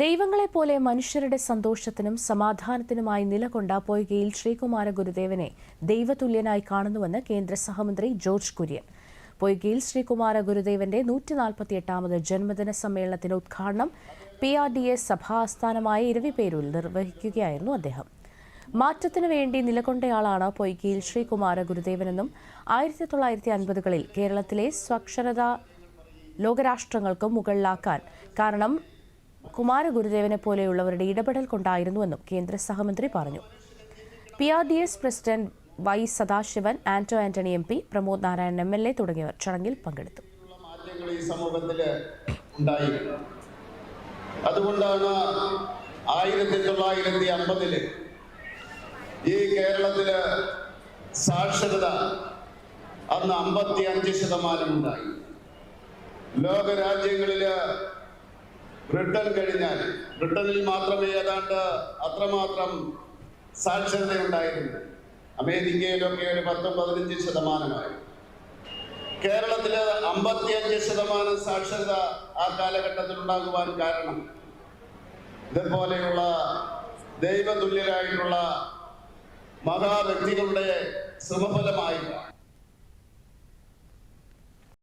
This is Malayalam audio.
ദൈവങ്ങളെ പോലെ മനുഷ്യരുടെ സന്തോഷത്തിനും സമാധാനത്തിനുമായി നിലകൊണ്ട പൊയ്കയിൽ ശ്രീകുമാര ഗുരുദേവനെ ദൈവതുല്യനായി കാണുന്നുവെന്ന് കേന്ദ്ര സഹമന്ത്രി ജോർജ് കുര്യൻ. പൊയ്കയിൽ ശ്രീകുമാര ഗുരുദേവന്റെ നൂറ്റി ജന്മദിന സമ്മേളനത്തിന്റെ ഉദ്ഘാടനം പി ആർ ഡി എ സഭാ ആസ്ഥാനമായ ഇരവിപേരൂരിൽ നിർവഹിക്കുകയായിരുന്നു അദ്ദേഹം. മാറ്റത്തിനു വേണ്ടി നിലകൊണ്ടയാളാണ് പൊയ്കയിൽ ശ്രീകുമാര ഗുരുദേവനെന്നും ആയിരത്തി തൊള്ളായിരത്തി അൻപതുകളിൽ കേരളത്തിലെ സ്വക്ഷരത ലോകരാഷ്ട്രങ്ങൾക്കും മുകളിലാക്കാൻ കാരണം കുമാര ഗുരുദേവനെ പോലെയുള്ളവരുടെ ഇടപെടൽ കൊണ്ടായിരുന്നുവെന്നും കേന്ദ്ര സഹമന്ത്രി പറഞ്ഞു. P R D S president Y Sadasivan Anto Antony M P Pramod Narayanan M L A തുടങ്ങിയവർ ചടങ്ങിൽ പങ്കെടുത്തു. അതുകൊണ്ടാണ് ആയിരത്തി തൊള്ളായിരത്തി അമ്പതിൽ ഈ കേരളത്തിൽ സാക്ഷരത അന്ന് അമ്പത്തി അഞ്ച് ശതമാനം ഉണ്ടായി. ലോകരാജ്യങ്ങളിൽ ബ്രിട്ടൻ കഴിഞ്ഞാൽ ബ്രിട്ടനിൽ മാത്രമേ ഏതാണ്ട് അത്രമാത്രം സാക്ഷരത ഉണ്ടായിരുന്നു അമേരിക്കയിലൊക്കെ ഒരു പത്തും പതിനഞ്ച് ശതമാനമായി കേരളത്തിൽ അമ്പത്തിയഞ്ച് ശതമാനം സാക്ഷരത ആ കാലഘട്ടത്തിൽ ഉണ്ടാകുവാൻ കാരണം ഇതുപോലെയുള്ള ദൈവതുല്യരായിട്ടുള്ള മഹാവ്യക്തികളുടെ സമഫലമായി